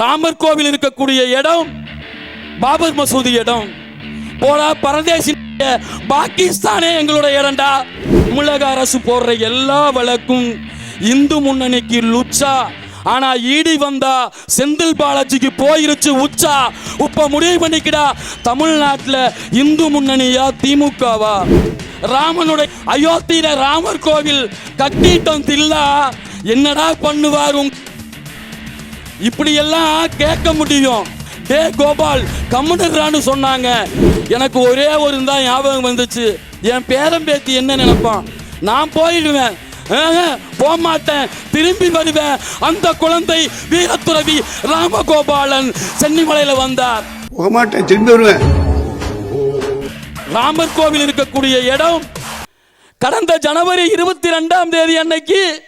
ராமர் கோவில் இருக்கக்கூடிய இடம் பாபர் மசூதி இடம். போடா பரதேசி பாகிஸ்தானே எங்களுடைய இடம்டா. தமிழக அரசு போடுற எல்லா வழக்கும் இந்து முன்னணிக்கு லுச்சா. ஆனா ஈடி வந்தா செந்தில் பாலாஜிக்கு போயிருச்சு உச்சா. இப்ப முடிவு பண்ணிக்கிடா தமிழ்நாட்டில் இந்து முன்னணியா திமுகவா? ராமனுடைய அயோத்தியில ராமர் கோவில் கட்டிட்டோம் தில்லா. என்னடா பண்ணுவார் உங்க இப்படி எல்லாம் கேட்க முடியும். டே கோபால் கம்முனர்றான்னு சொன்னாங்க. எனக்கு ஒரே ஒரு தான் ஞாபகம் வந்துச்சு. என் பேரன் பேத்தி என்ன நினைப்பான்? நான் போயிடுவேன். ஆஹா, போக மாட்டேன் திரும்பி வருவேன். அந்த குழந்தை வீரத்துறவி ராமகோபாலன் சென்னிமலையில வந்தார். போக மாட்டேன் திரும்பி வருவேன். ராமர் கோவில் இருக்கக்கூடிய இடம் கடந்த ஜனவரி இருபத்தி ரெண்டாம் தேதி அன்னைக்கு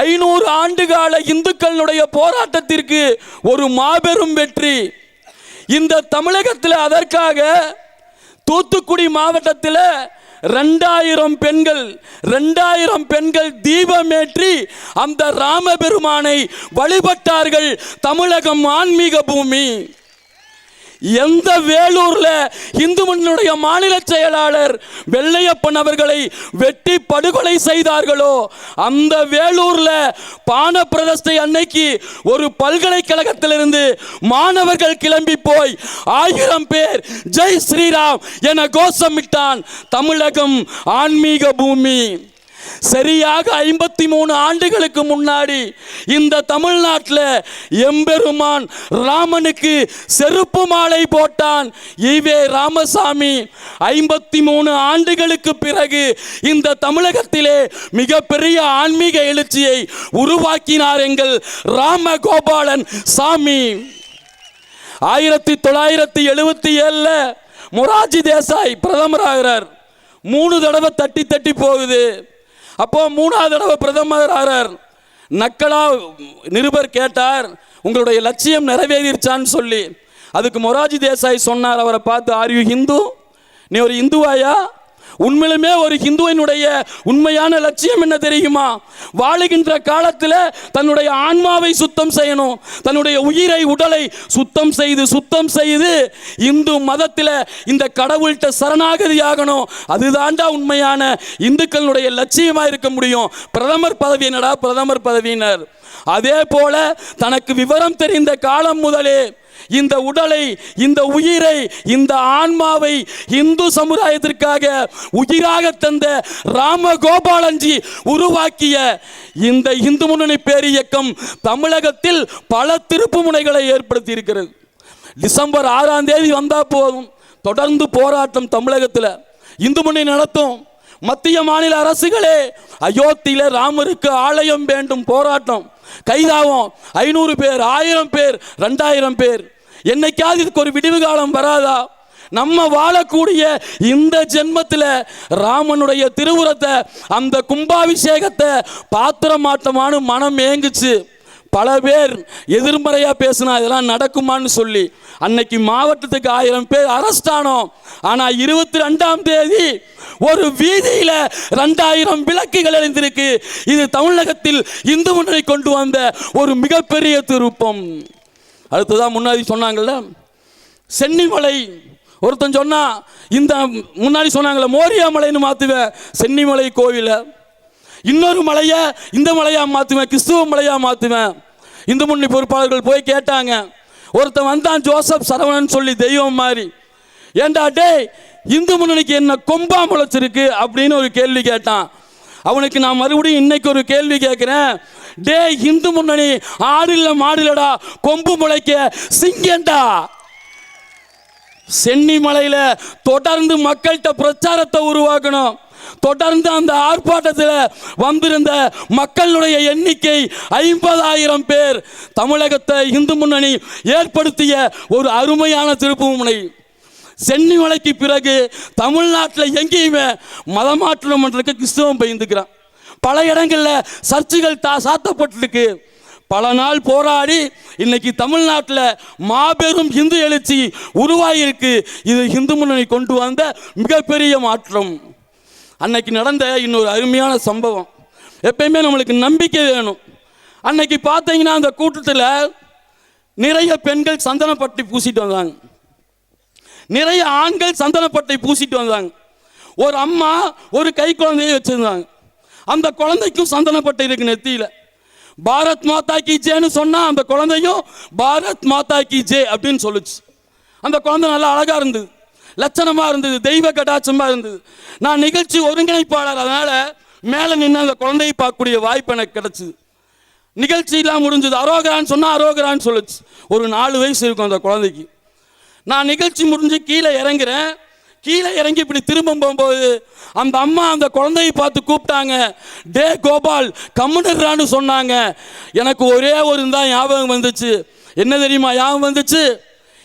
ஐநூறு ஆண்டுகால இந்துக்களுடைய போராட்டத்திற்கு ஒரு மாபெரும் வெற்றி. இந்த தமிழகத்தில் அதற்காக தூத்துக்குடி மாவட்டத்தில் ரெண்டாயிரம் பெண்கள் ரெண்டாயிரம் பெண்கள் தீபமேற்றி அந்த ராமபெருமானை வழிபட்டார்கள் தமிழகம் ஆன்மீக பூமி. எந்த வேலூர்ல இந்து முன்னுடைய மாநில செயலாளர் வெள்ளையப்பன் அவர்களை வெட்டி படுகொலை செய்தார்களோ அந்த வேலூர்ல பான பிரதஸ்தை அன்னைக்கு ஒரு பல்கலைக்கழகத்திலிருந்து மாணவர்கள் கிளம்பி போய் ஆயிரம் பேர் ஜெய் ஸ்ரீராம் என கோஷமிட்டான் தமிழகம் ஆன்மீக பூமி. சரியாக ஐம்பத்தி மூணு ஆண்டுகளுக்கு முன்னாடி இந்த தமிழ்நாட்டில் எம்பெருமான் ராமனுக்கு செருப்பு மாலை போட்டான். ஈவே ராமசாமி ஐம்பத்தி மூணு ஆண்டுகளுக்கு பிறகு இந்த தமிழகத்திலே மிகப்பெரிய ஆன்மீக எழுச்சியை உருவாக்கினார் எங்கள் ராமகோபாலன் சாமி. ஆயிரத்தி தொள்ளாயிரத்தி எழுபத்தி ஏழுல மொராஜி தேசாய் பிரதமராகிறார். மூணு தடவை தட்டி தட்டி போகுது. அப்போ மூணாவது தடவை பிரதமர் ஆறார். நக்கலா நிருபர் கேட்டார் உங்களுடைய லட்சியம் நிறைவேறிச்சான்னு சொல்லி. அதுக்கு மொராஜி தேசாய் சொன்னார் அவரை பார்த்து ஆர் யூ ஹிந்து? நீ ஒரு இந்துவாயா? உண்மையிலுமே ஒரு ஹிந்துவினுடைய உண்மையான லட்சியம் என்ன தெரியுமா? வாழுகின்ற காலத்தில் தன்னுடைய ஆன்மாவை சுத்தம் செய்யணும். தன்னுடைய உயிரை உடலை சுத்தம் செய்து சுத்தம் செய்து இந்து மதத்தில் இந்த கடவுள்கிட்ட சரணாகதி ஆகணும். அதுதாண்டா உண்மையான இந்துக்களுடைய லட்சியமாக இருக்க முடியும். பிரதமர் பதவியினடா பிரதமர் பதவியினர். அதே போல தனக்கு விவரம் தெரிந்த காலம் முதலே இந்த உடலை இந்த உயிரை இந்த ஆன்மாவை இந்து சமுதாயத்திற்காக உயிராக தந்த ராமகோபாலன்ஜி உருவாக்கிய இந்த இந்து முன்னணி பேரியக்கம் தமிழகத்தில் பல திருப்பு முனைகளை ஏற்படுத்தி இருக்கிறது டிசம்பர் ஆறாம் தேதி வந்தா போதும். தொடர்ந்து போராட்டம் தமிழகத்தில். இந்து முன்னணி நடத்தும். மத்திய மாநில அரசுகளே அயோத்தியில ராமருக்கு ஆலயம் வேண்டும் போராட்டம். கைதாவோம் ஐநூறு பேர் ஆயிரம் பேர் ரெண்டாயிரம் பேர். என்னைக்காவது இதுக்கு ஒரு விடிவு காலம் வராதா? நம்ம வாழக்கூடிய இந்த ஜென்மத்தில் ராமனுடைய திருவுரத்தை அந்த கும்பாபிஷேகத்தை பாத்திரமாட்டமானு மனம் ஏங்குச்சு. பல பேர் எதிர்மறையாக பேசினா இதெல்லாம் நடக்குமான்னு சொல்லி அன்னைக்கு மாவட்டத்துக்கு ஆயிரம் பேர் அரெஸ்ட் ஆனோம். ஆனால் இருபத்தி ரெண்டாம் தேதி ஒரு வீதியில் ரெண்டாயிரம் விளக்குகள் எழுந்திருக்கு இது தமிழகத்தில் இந்து முன்னணி கொண்டு வந்த ஒரு மிகப்பெரிய திருப்பம். அடுத்ததான் முன்னாடி சொன்னாங்கல்ல சென்னிமலை. ஒருத்தன் சொன்னால் இந்த முன்னாடி சொன்னாங்கள்ல மோரியா மலைன்னு மாற்றுவேன் சென்னிமலை கோவிலை. இன்னொரு மலையை இந்த மலையாக மாற்றுவேன் கிறிஸ்துவ மலையாக மாற்றுவேன் இந்து முன்னணி பொறுப்பாளர்கள் போய் கேட்டாங்க. ஒருத்தன் வந்தான் ஜோசப் சரவணன் சொல்லி தெய்வம் மாதிரி. ஏண்டா டேய் இந்து முன்னணிக்கு என்ன கொம்பா முளைச்சிருக்கு அப்படின்னு ஒரு கேள்வி கேட்டான். அவனுக்கு நான் மறுபடியும் இன்னைக்கு ஒரு கேள்வி கேட்குறேன். டேய் இந்து முன்னணி ஆடில்ல இல்லை கொம்பு முளைக்க சிங்கண்டா. சென்னி மலையில் தொடர்ந்து மக்கள்கிட்ட பிரச்சாரத்தை உருவாக்கணும். தொடர்ந்து அந்த ஆர்ப்பாட்டத்தில் வந்திருந்த மக்களுடைய எண்ணிக்கை ஐம்பதாயிரம் பேர் தமிழகத்தை இந்து முன்னணி ஏற்படுத்திய ஒரு அருமையான திருப்பு முனை சென்னி மலைக்கு பிறகு தமிழ்நாட்டில் எங்கேயுமே மதமாற்றம் பண்ணுறதுக்கு கிறிஸ்தவம் பயந்துக்கிறான் பல இடங்களில் சர்ச்சுகள் தா சாத்தப்பட்டிருக்கு. பல நாள் போராடி இன்னைக்கு தமிழ்நாட்டில் மாபெரும் இந்து எழுச்சி உருவாகியிருக்கு இது இந்து முன்னணி கொண்டு வந்த மிகப்பெரிய மாற்றம். அன்னைக்கு நடந்த இன்னொரு அருமையான சம்பவம். எப்பயுமே நம்மளுக்கு நம்பிக்கை வேணும். அன்னைக்கு பார்த்தீங்கன்னா அந்த கூட்டத்தில் நிறைய பெண்கள் சந்தனப்பட்டை பூசிட்டு வந்தாங்க. நிறைய ஆண்கள் சந்தனப்பட்டை பூசிட்டு வந்தாங்க. ஒரு அம்மா ஒரு கை குழந்தையை வச்சுருந்தாங்க. அந்த குழந்தைக்கும் சந்தனப்பட்டை இருக்கு நெத்தியில. பாரத் மாதா கி ஜேன்னு சொன்னால் அந்த குழந்தையும் பாரத் மாதா கி ஜே அப்படின்னு சொல்லுச்சு. அந்த குழந்தை நல்லா அழகாக இருந்தது. லட்சணமாக இருந்தது தெய்வ கடாட்சமாக இருந்தது. நான் நிகழ்ச்சி ஒருங்கிணைப்பாளர் அதனால் மேலே நின்று அந்த குழந்தையை பார்க்கக்கூடிய வாய்ப்பு எனக்கு கிடச்சிது. நிகழ்ச்சியெல்லாம் முடிஞ்சது. அரோகரான்னு சொன்னால் அரோகரான்னு சொல்லுச்சு. ஒரு நாலு வயசு இருக்கும் அந்த குழந்தைக்கு. நான் நிகழ்ச்சி முடிஞ்சு கீழே இறங்குறேன். கீழே இறங்கி இப்படி திரும்ப போகும்போது அந்த அம்மா அந்த குழந்தையை பார்த்து கூப்பிட்டாங்க. டே கோபால் கம்முனர்றான்னு சொன்னாங்க. எனக்கு ஒரே ஒரு தான் ஞாபகம் வந்துச்சு. என்ன தெரியுமா ஞாபகம் வந்துச்சு?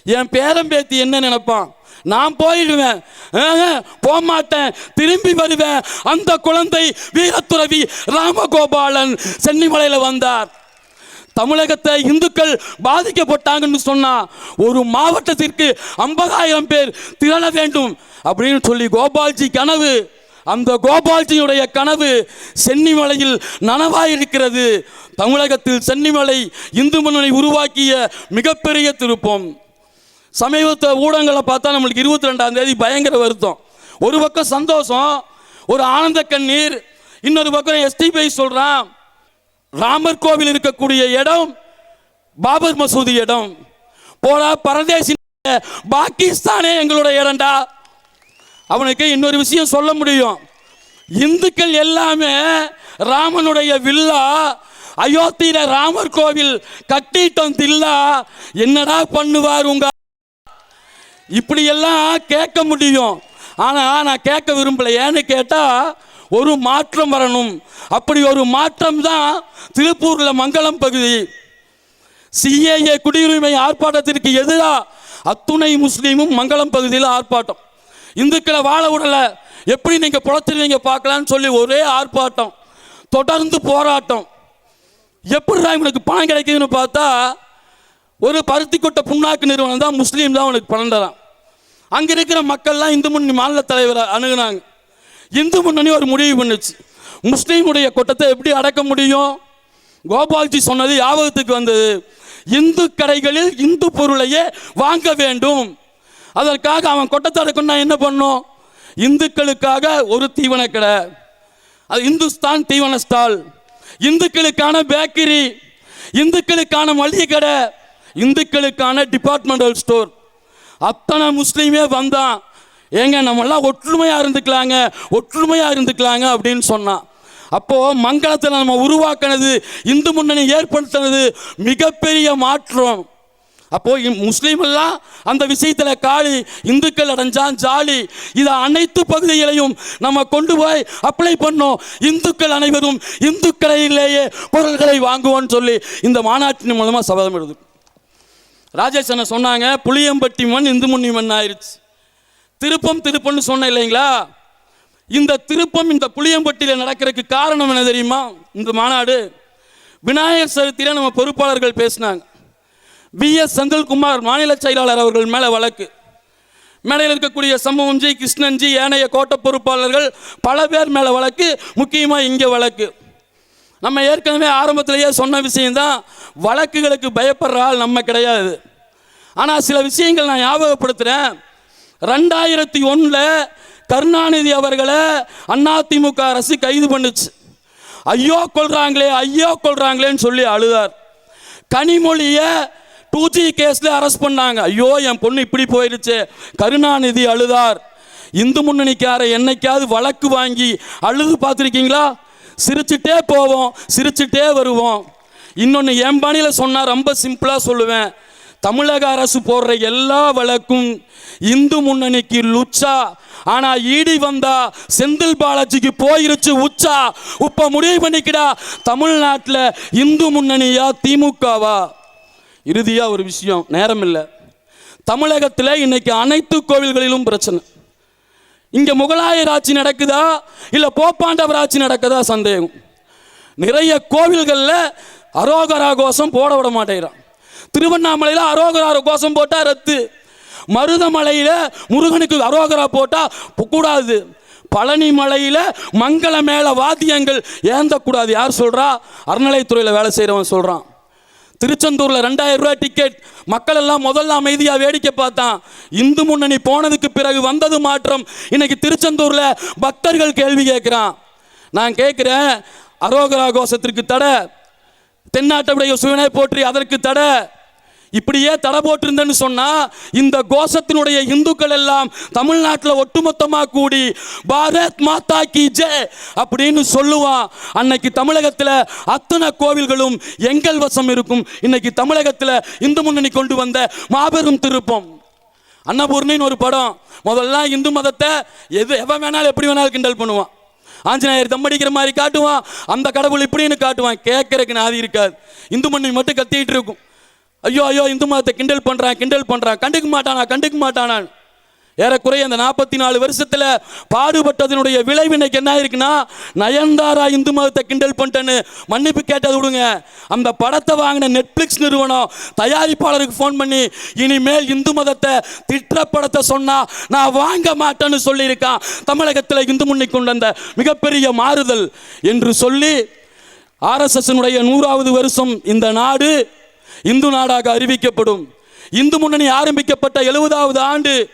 என் பேரன் பேத்தி என்ன நினைப்பான்? நான் போயிடுவேன். போக மாட்டேன் திரும்பி வருவேன். அந்த குழந்தை வீரத்துறவி ராமகோபாலன் சென்னிமலையில் வந்தார். தமிழகத்தை இந்துக்கள் பாதிக்கப்பட்டாங்கன்னு சொன்னால் ஒரு மாவட்டத்திற்கு ஐம்பதாயிரம் பேர் திரள வேண்டும் அப்படின்னு சொல்லி கோபால்ஜி கனவு. அந்த கோபால்ஜியுடைய கனவு சென்னிமலையில் நனவாயிருக்கிறது. தமிழகத்தில் சென்னிமலை இந்து முன்னணி உருவாக்கிய மிகப்பெரிய திருப்பம். சமீபத்த ஊடகங்களை பார்த்தா நம்மளுக்கு இருபத்தி ரெண்டாம் தேதி பயங்கர வருத்தம். ஒரு பக்கம் சந்தோஷம் ஒரு ஆனந்த கண்ணீர் இன்னொரு பக்கம் எஸ்டிபிஐ சொல்றான் ராமர் கோவில் இருக்கக்கூடிய இடம் பாபர் மசூதி இடம். போடா பரதேசி பாகிஸ்தானே எங்களுடைய இடம்டா. அவனுக்கு இன்னொரு விஷயம் சொல்ல முடியும். இந்துக்கள் எல்லாமே ராமனுடைய வில்லா அயோத்தியில ராமர் கோவில் கட்டிட்டோம் தில்லா. என்னடா பண்ணுவார் உங்க இப்படி எல்லாம் கேட்க முடியும். ஆனால் நான் கேட்க விரும்பலை ஏன்னு கேட்டால் ஒரு மாற்றம் வரணும். அப்படி ஒரு மாற்றம் தான் திருப்பூரில் மங்களம் பகுதி. சிஏஏ குடியுரிமை ஆர்ப்பாட்டத்திற்கு எதிராக அத்துணை முஸ்லீமும் மங்களம் பகுதியில் ஆர்ப்பாட்டம். இந்துக்களை வாழ விடல. எப்படி நீங்கள் புலச்சிருவீங்க பார்க்கலான்னு சொல்லி ஒரே ஆர்ப்பாட்டம். தொடர்ந்து போராட்டம். எப்படிதான் இவனுக்கு பணம் கிடைக்குதுன்னு பார்த்தா ஒரு பருத்தி கொட்ட புண்ணாக்கு நிறுவனம் தான் முஸ்லீம் தான் அவனுக்கு பணம் தரான் அங்கே இருக்கிற மக்கள்லாம் இந்து முன்னணி மாநில தலைவரை அணுகுனாங்க. இந்து முன்னணி ஒரு முடிவு பண்ணுச்சு. முஸ்லீமுடைய கொட்டத்தை எப்படி அடக்க முடியும்? கோபால்ஜி சொன்னது ஞாபகத்துக்கு வந்தது. இந்து கடைகளில் இந்து பொருளையே வாங்க வேண்டும். அதற்காக அவன் கொட்டத்தை அடக்கணும்னா என்ன பண்ணும்? இந்துக்களுக்காக ஒரு தீவன கடை. அது இந்துஸ்தான் தீவன ஸ்டால் இந்துக்களுக்கான பேக்கரி. இந்துக்களுக்கான மளிகை கடை. இந்துக்களுக்கான டிபார்ட்மெண்டல் ஸ்டோர் அத்தனை முஸ்லீமே வந்தான் ஏங்க நம்மெல்லாம் ஒற்றுமையாக இருந்துக்கலாங்க ஒற்றுமையாக இருந்துக்கலாங்க அப்படின்னு சொன்னான் அப்போது மங்களத்தில் நம்ம உருவாக்கினது இந்து முன்னணி ஏற்படுத்தினது மிகப்பெரிய மாற்றம். அப்போ முஸ்லீமெல்லாம் முஸ்லீம் எல்லாம் அந்த விஷயத்தில் காளி இந்துக்கள் அடைஞ்சான் ஜாலி. இதை அனைத்து பகுதிகளையும் நம்ம கொண்டு போய் அப்ளை பண்ணோம். இந்துக்கள் அனைவரும் இந்துக்களையிலேயே பொருள்களை வாங்குவோம்னு சொல்லி இந்த மாநாட்டின் மூலமாக சபதம் எழுது ராஜேஷ் அண்ணன் சொன்னாங்க புளியம்பட்டி மண் இந்து முன்னி மண் திருப்பம் திருப்பம்னு சொன்னேன் இல்லைங்களா? இந்த திருப்பம் இந்த புளியம்பட்டியில் நடக்கிறதுக்கு காரணம் என்ன தெரியுமா? இந்த மாநாடு. விநாயகர் சதுர்த்தியில் நம்ம பொறுப்பாளர்கள் பேசினாங்க. B S. செந்தில்குமார் மாநில செயலாளர் அவர்கள் மேலே வழக்கு. மேடையில் இருக்கக்கூடிய சம்பவம் ஜி. கிருஷ்ணன்ஜி ஏனைய கோட்ட பொறுப்பாளர்கள் பல பேர் மேலே வழக்கு முக்கியமாக இங்கே வழக்கு. நம்ம ஏற்கனவே ஆரம்பத்திலேயே சொன்ன விஷயம்தான் வழக்குகளுக்கு பயப்படுற ஆள் நம்ம கிடையாது. ஆனால் சில விஷயங்கள் நான் ஞாபகப்படுத்துகிறேன் ரெண்டாயிரத்தி ஒன்றில் கருணாநிதி அவர்களை அதிமுக அரசு கைது பண்ணுச்சு. ஐயோ கொள்கிறாங்களே ஐயோ கொள்கிறாங்களேன்னு சொல்லி அழுதார். கனிமொழியை டூ ஜி கேஸில் அரெஸ்ட் பண்ணாங்க. ஐயோ என் பொண்ணு இப்படி போயிடுச்சு கருணாநிதி அழுதார். இந்து முன்னணிக்கார என்னைக்காவது வழக்கு வாங்கி அழுது பார்த்துருக்கீங்களா? சிரிச்சுட்டே போவோம் சிரிச்சுட்டே வருவோம். இன்னொன்று என் பாணியில் சொன்னால் ரொம்ப சிம்பிளாக சொல்லுவேன். தமிழக அரசு போடுற எல்லா வழக்கும் இந்து முன்னணிக்கு லுச்சா. ஆனா ஈடி வந்தா செந்தில் பாலாஜிக்கு போயிருச்சு உச்சா. இப்ப முடிவு பண்ணிக்கிடா தமிழ்நாட்டில் இந்து முன்னணியா திமுகவா? இறுதியா ஒரு விஷயம் நேரம் இல்லை தமிழகத்தில் இன்னைக்கு அனைத்து கோவில்களிலும் பிரச்சனை. இங்க முகலாயர் ஆட்சி நடக்குதா இல்ல போப்பாண்டவர் ஆட்சி நடக்குதா சந்தேகம். நிறைய கோவில்களில் அரோகரா கோஷம் போட விட மாட்டேங்கிறான். திருவண்ணாமலையில் அரோகரா கோஷம் போட்டால் ரத்து. மருதமலையில் முருகனுக்கு அரோகரா போட்டால் கூடாது. பழனி மலையில் மங்கள மேல வாத்தியங்கள் ஏந்தக்கூடாது. யார் சொல்கிறா அறநிலைத்துறையில் வேலை செய்கிறவன் சொல்கிறான் திருச்செந்தூரில் ரெண்டாயிரம் ரூபாய் டிக்கெட் மக்கள் எல்லாம் முதல்ல அமைதியாக வேடிக்கை பார்த்தான். இந்து முன்னணி போனதுக்கு பிறகு வந்தது மாற்றம். இன்னைக்கு திருச்செந்தூரில் பக்தர்கள் கேள்வி கேட்குறான். நான் கேட்குறேன் அரோகரா கோஷத்திற்கு தடை. தென்னாட்டவுடைய சுவனை போற்றி அதற்கு தடை. இப்படியே தடை போட்டிருந்தேன்னு சொன்னா இந்த கோஷத்தினுடைய இந்துக்கள் எல்லாம் தமிழ்நாட்டில் ஒட்டுமொத்தமா கூடி பாரத் மாதா கி ஜே அப்படின்னு சொல்லுவான் அன்னைக்கு தமிழகத்தில் அத்தனை கோவில்களும் எங்கள் வசம் இருக்கும். இன்னைக்கு தமிழகத்தில் இந்து முன்னணி கொண்டு வந்த மாபெரும் திருப்பம். அன்னபூர்ணின்னு ஒரு படம். முதல்ல இந்து மதத்தை எது எவன் வேணாலும் எப்படி வேணாலும் கிண்டல் பண்ணுவான். ஆஞ்சநேயர் தம்படிக்கிற மாதிரி காட்டுவான். அந்த கடவுள் இப்படின்னு காட்டுவான். கேட்கறதுக்கு நாதி இருக்காது. இந்து மண்ணி மட்டும் கத்திட்டு இருக்கும். ஐயோ ஐயோ இந்து மதத்தை கிண்டல் பண்ணுறான் கிண்டல் பண்ணுறான் கண்டுக்க மாட்டானா கண்டுக்க மாட்டானான். ஏறக்குறைய அந்த நாற்பத்தி நாலு வருஷத்தில் பாடுபட்டதனுடைய விளைவு இன்னைக்கு என்ன இருக்குன்னா நயன்தாரா இந்து மதத்தை கிண்டல் பண்ணிட்டேன்னு மன்னிப்பு கேட்டது விடுங்க. அந்த படத்தை வாங்கின நெட்ஃப்ளிக்ஸ் நிறுவனம் தயாரிப்பாளருக்கு ஃபோன் பண்ணி இனிமேல் இந்து மதத்தை திட்ட படத்தை சொன்னால் நான் வாங்க மாட்டேன்னு சொல்லியிருக்கான். தமிழகத்தில் இந்து முன்னி கொண்டு வந்த மிகப்பெரிய மாறுதல் என்று சொல்லி ஆர்எஸ்எஸ்னுடைய நூறாவது வருஷம் இந்த நாடு இந்து நாடாக அறிவிக்கப்படும். இந்து முன்னணி ஆரம்பிக்கப்பட்ட எழுபதாவது ஆண்டு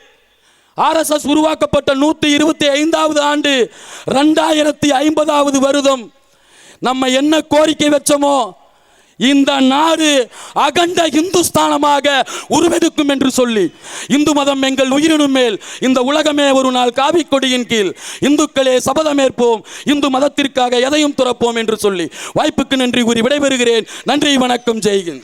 ஆர்எஸ்எஸ் உருவாக்கப்பட்ட நூற்றி இருபத்தி ஐந்தாவது ஆண்டு ரெண்டாயிரத்தி ஐம்பதாவது வருடம். நம்ம என்ன கோரிக்கை வச்சோமோ இந்த நாடு அகண்ட இந்துஸ்தானமாக உருவெடுக்கும் என்று சொல்லி இந்து மதம் எங்கள் உயிரினும் மேல் இந்த உலகமே ஒரு நாள் காவி கொடியின் கீழ். இந்துக்களே சபதமேற்போம் இந்து மதத்திற்காக எதையும் துறப்போம் என்று சொல்லி வாய்ப்புக்கு நன்றி கூறி விடைபெறுகிறேன். நன்றி வணக்கம் ஜெய்கின்